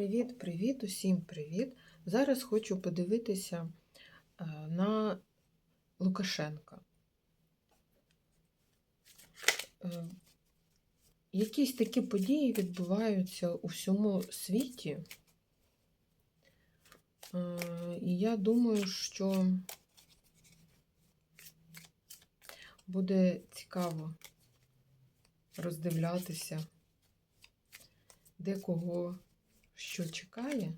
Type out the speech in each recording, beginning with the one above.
Привіт-привіт, усім привіт! Зараз хочу подивитися е, на Лукашенка. Е, Якісь такі події відбуваються у всьому світі. Е, І я думаю, що буде цікаво роздивлятися, де кого що чекає,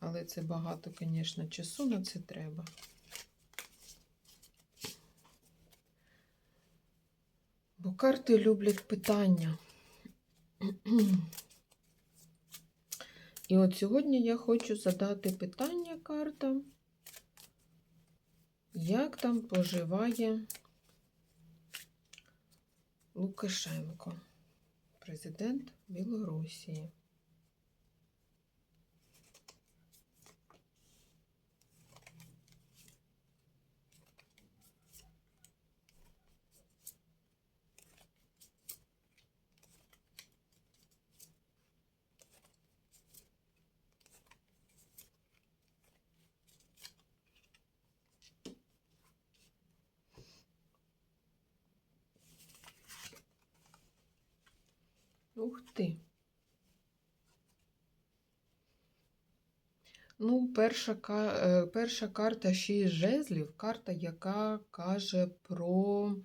але це багато, звісно, часу на це треба. Бо карти люблять питання. І от сьогодні я хочу задати питання картам, як там поживає Лукашенко, президент Білорусі. Ух ти. Ну, перша, е, перша карта шість жезлів, карта, яка каже про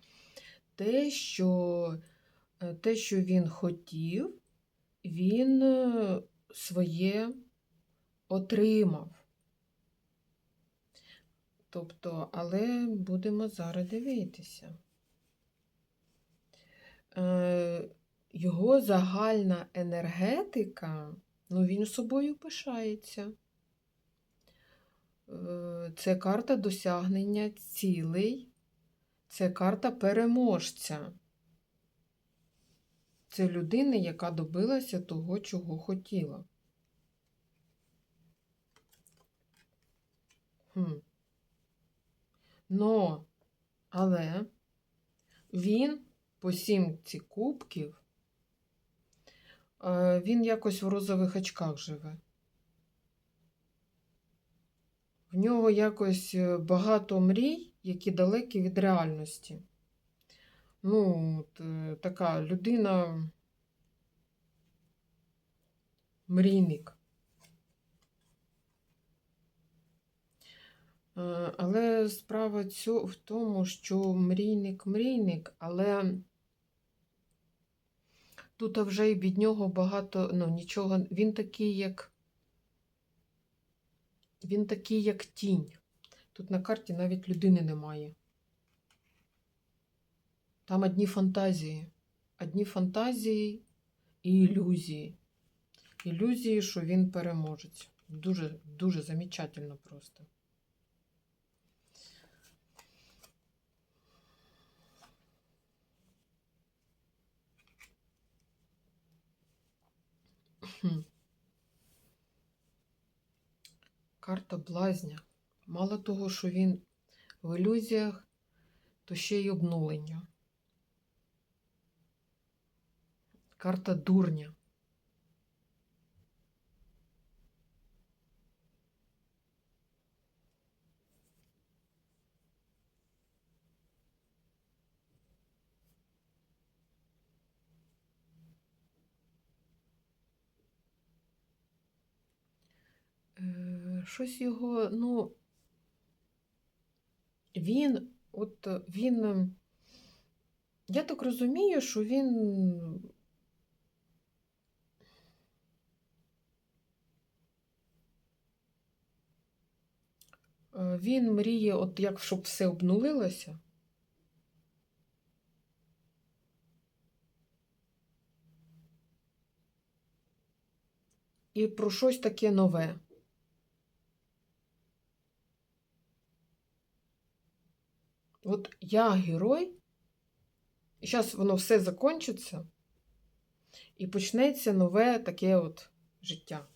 те, що е, те, що він хотів, він е, своє отримав. Тобто, але будемо зараз дивитися. Його загальна енергетика, ну він собою пишається. Е, Це карта досягнення цілей, це карта переможця. Це людина, яка добилася того, чого хотіла. Хм. Но, але він по сімці кубків, він якось в розових очках живе. В нього якось е, багато мрій, які далекі від реальності. Ну, от, е, така людина мрійник. Е, Але справа в тому, що мрійник мрійник, але тут вже й від нього багато, ну, нічого, він такий, як він такий, як тінь. Тут на карті навіть людини немає. Там одні фантазії. Одні фантазії і ілюзії. Ілюзії, що він переможець. Дуже, дуже замечательно просто. Карта блазня. Мало того, що він в ілюзіях, то ще й обнулення. Карта дурня. Щось його, ну, він, от е, він, е, я так розумію, що він е, він мріє, от як щоб все обнулилося. І про щось таке нове. От я герой, і зараз воно все закінчиться, і почнеться нове таке от життя.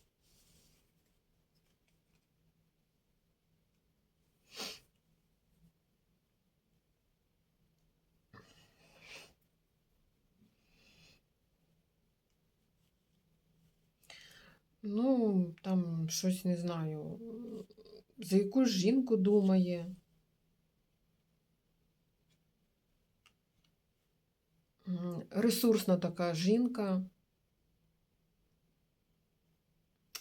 Ну, там щось не знаю, за якусь жінку думає. Ресурсна така жінка.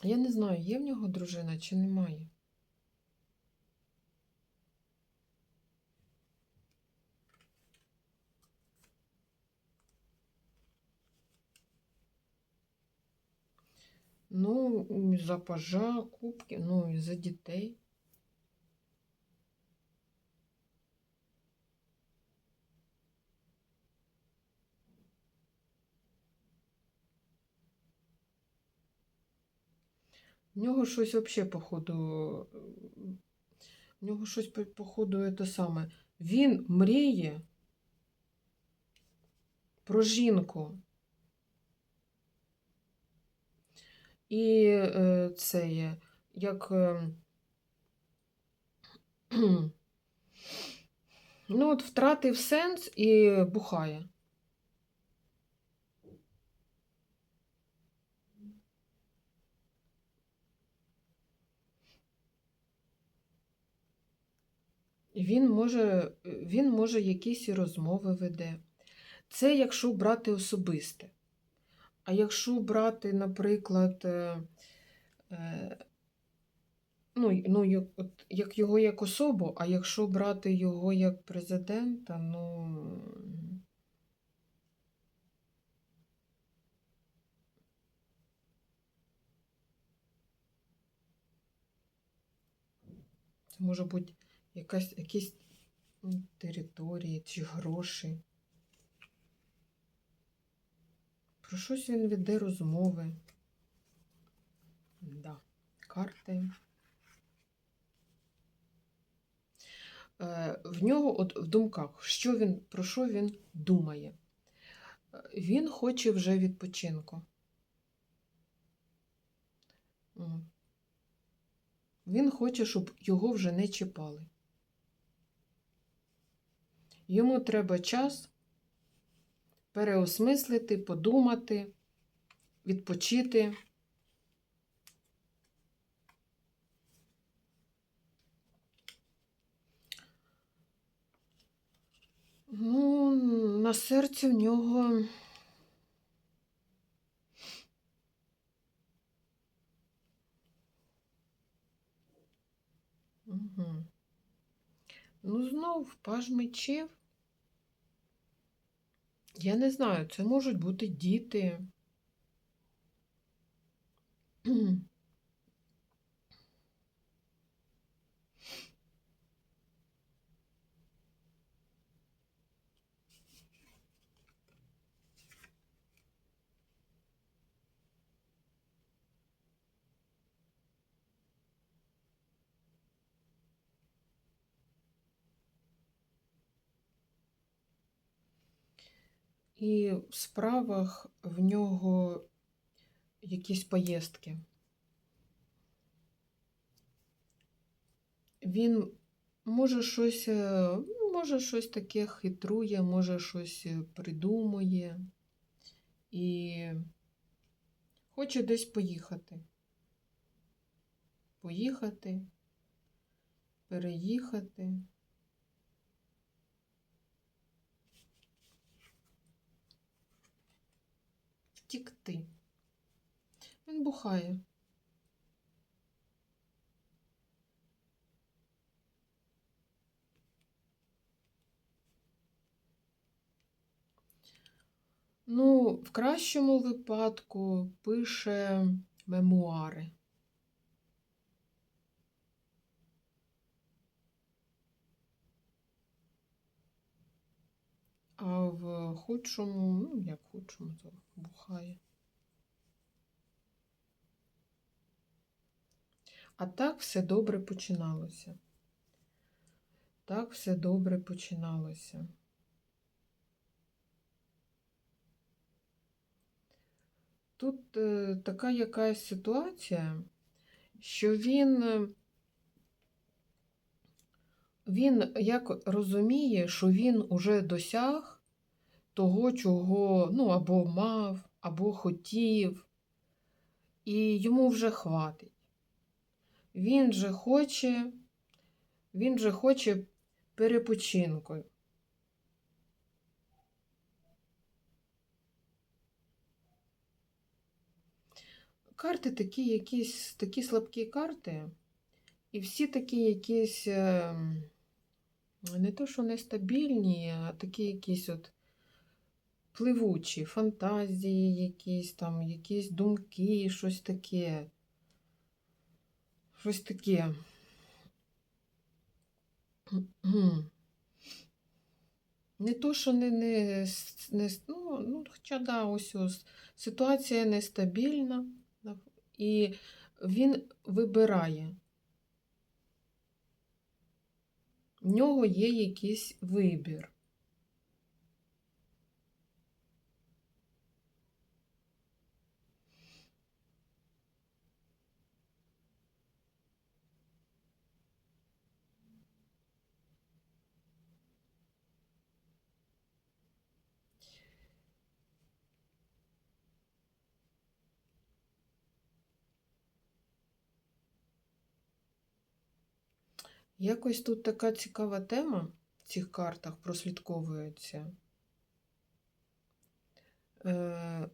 Я не знаю, є в нього дружина чи немає. Ну, за пажа, кубки, ну і за дітей. В нього щось взагалі, походу, в нього щось, походу, це саме. Він мріє про жінку. І е, це є, як. е, ну, от втратив сенс і бухає. Він може, він може якісь розмови веде. Це якщо брати особисте. А якщо брати, наприклад, е, е, ну, ну, як, от, як його як особу, а якщо брати його як президента, ну. Це може бути якась, якісь території чи гроші. Про щось він веде розмови. Да. Карти. Е, В нього от в думках, що він, про що він думає? Е, Він хоче вже відпочинку. Він хоче, щоб його вже не чіпали. Йому треба час переосмислити, подумати, відпочити. Ну, на серці в нього. Угу. Ну, знов паж мечів. Я не знаю, це можуть бути діти. І в справах в нього якісь поїздки. Він може щось, е, ну, може щось таке хитрує, може щось е, придумує і хоче десь поїхати. Поїхати, переїхати. Втікти. Він бухає. Ну, в кращому випадку пише мемуари. А в худшому, ну, як в худшому, то бухає. А так все добре починалося. Так все добре починалося. Тут е, така якась ситуація, що він, е, він як розуміє, що він уже досяг того, чого ну, або мав, або хотів. і йому вже хватить. Він же хоче, він же хоче перепочинку. Карти такі якісь, такі слабкі карти, і всі такі якісь ем, не то, що нестабільні, а такі якісь от пливучі, фантазії, якісь там, якісь думки, щось таке. Щось таке. Не то, що не, не, не ну, ну, хоча да, ось ось ситуація нестабільна, і він вибирає. В нього є якийсь вибір. Якось тут така цікава тема в цих картах прослідковується. Е,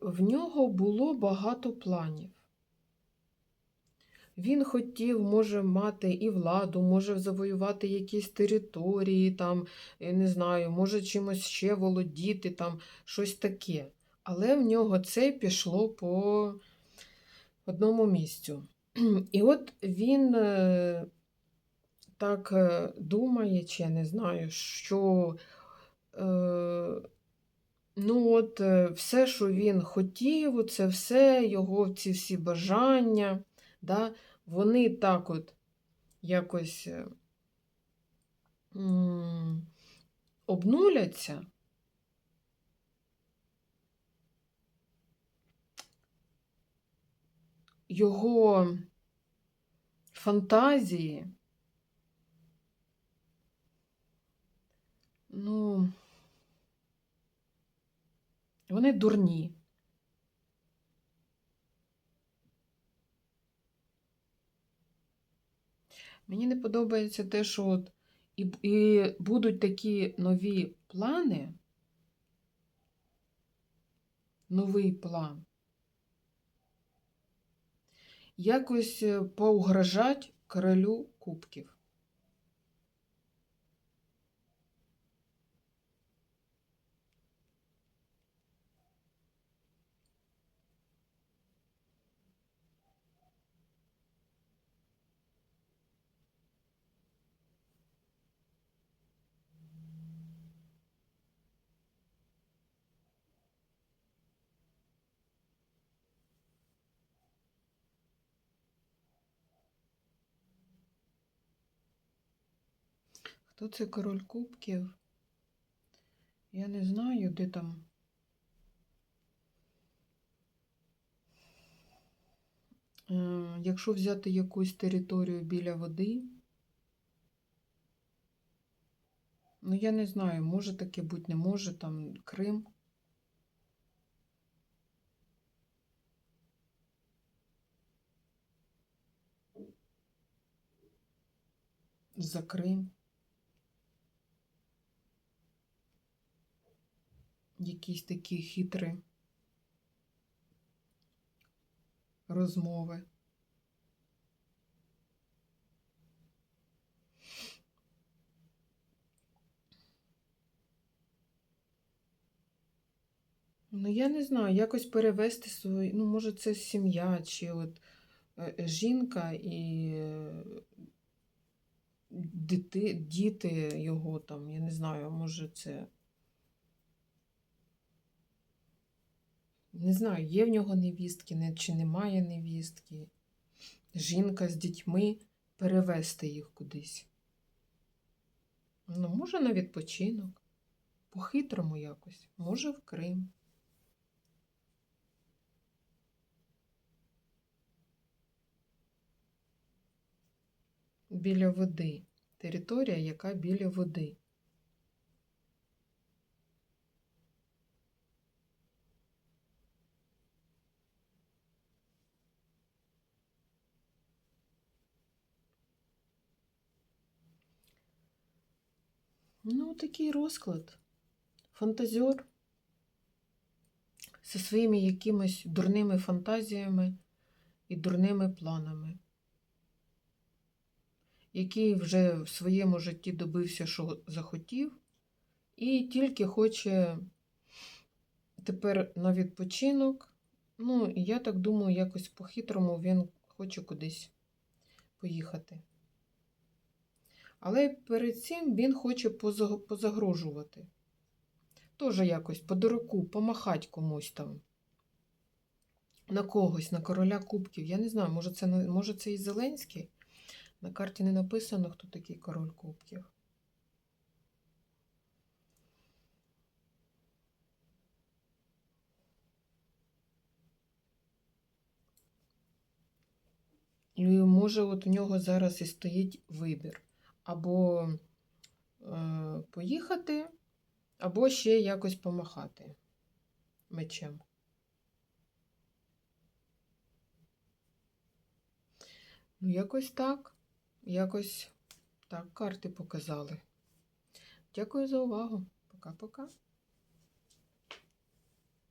В нього було багато планів. Він хотів, може, мати і владу, може завоювати якісь території, там, я не знаю, може чимось ще володіти, там, щось таке. Але в нього це пішло по одному місцю. І от він е, так е, думає, чи я не знаю, що е, ну от все, що він хотів, це все, його ці всі бажання, да, вони так от якось обнуляться. Його фантазії, ну, вони дурні. Мені не подобається те, що от і, і будуть такі нові плани, новий план. Якось е, поугрожать королю кубків. Хто це король кубків? Я не знаю, де там. Е, Якщо взяти якусь територію біля води, ну я не знаю, може таке бути, не може, там Крим. За Крим. Якісь такі хитрі розмови. Ну, я не знаю, якось перевести свою, ну, може, це сім'я, чи от е, жінка і е, дити, діти його там, я не знаю, може це. Не знаю, є в нього невістки, не- чи немає невістки. Жінка з дітьми перевести їх кудись. Ну, може, на відпочинок. По-хитрому якось. Може, в Крим. Біля води. Територія, яка біля води. Ну, такий розклад. Фантазер зі своїми якимись дурними фантазіями і дурними планами, який вже в своєму житті добився, що захотів, і тільки хоче тепер на відпочинок. Ну, я так думаю, якось по-хитрому він хоче кудись поїхати. Але перед цим він хоче позагрожувати. Тоже якось по дураку, помахати комусь там. На когось, на короля кубків. Я не знаю, може це, може це і Зеленський. На карті не написано, хто такий король кубків. І може, от у нього зараз і стоїть вибір. Або е, поїхати, або ще якось помахати мечем. Ну, якось так. Якось так карти показали. Дякую за увагу. Пока-пока.